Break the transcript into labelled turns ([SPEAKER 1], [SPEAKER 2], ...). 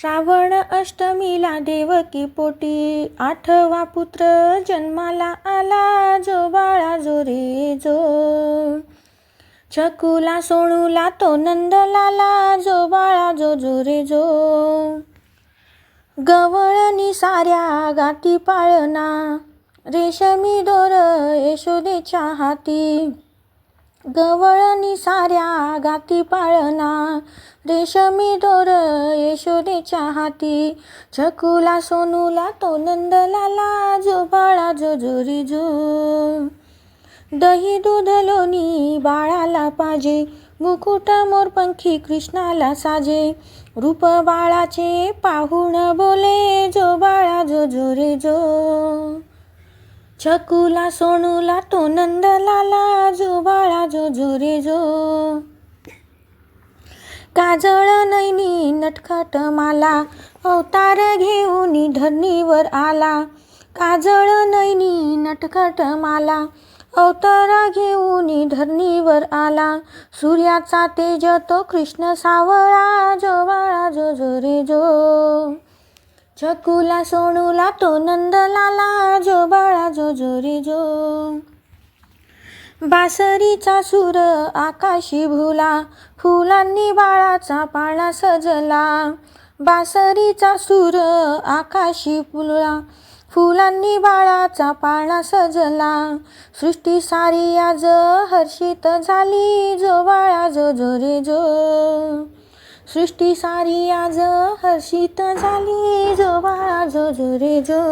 [SPEAKER 1] श्रावण अष्टमीला देवकी पोटी. आठवा पुत्र जन्माला आला जो बाळा जो रे जो. छकुला सोणूला तो नंदलाला जो बाळा जो जो रे जो. गवळणी साऱ्या गाती पाळना रेशमी दोर यशोदेच्या हाती. गवळणी साऱ्या गाती पाळना रेशमी दोर यशोदेच्या हाती. छकुला सोनूला तो नंदलाला जो बाळा जो. जोरी जो दही दूध लोणी बाळाला पाजे. मुकुट मोरपंखी कृष्णाला साजे. रूप बाळाचे पाहुण बोले जो बाळा जो. जो रे जो छकुला सोनूला तो नंदलाला जो बाळा झुरी जो काजळ नैनी नटखट माला अवतार घेऊन धरणीवर आला. काजळ नैनी नटखट माला अवतारा घेऊन धरणीवर आला. सूर्याचा तेज तो कृष्ण सावळा जो बाळा जो जो रे जो छकुला सोनूला तो नंदलाला जो बाळा जो जो रे जो बासरीचा सूर आकाशी भुला फुलांनी बाळाचा पाळा सजला. बासरीचा सूर आकाशी फुला फुलांनी बाळाचा पाळा सजला. सृष्टी सारी आज हर्षित झाली जो बाळा जो जो रे जो. सृष्टी सारी आज हर्षित झाली जो बाळा जो जो रे जो.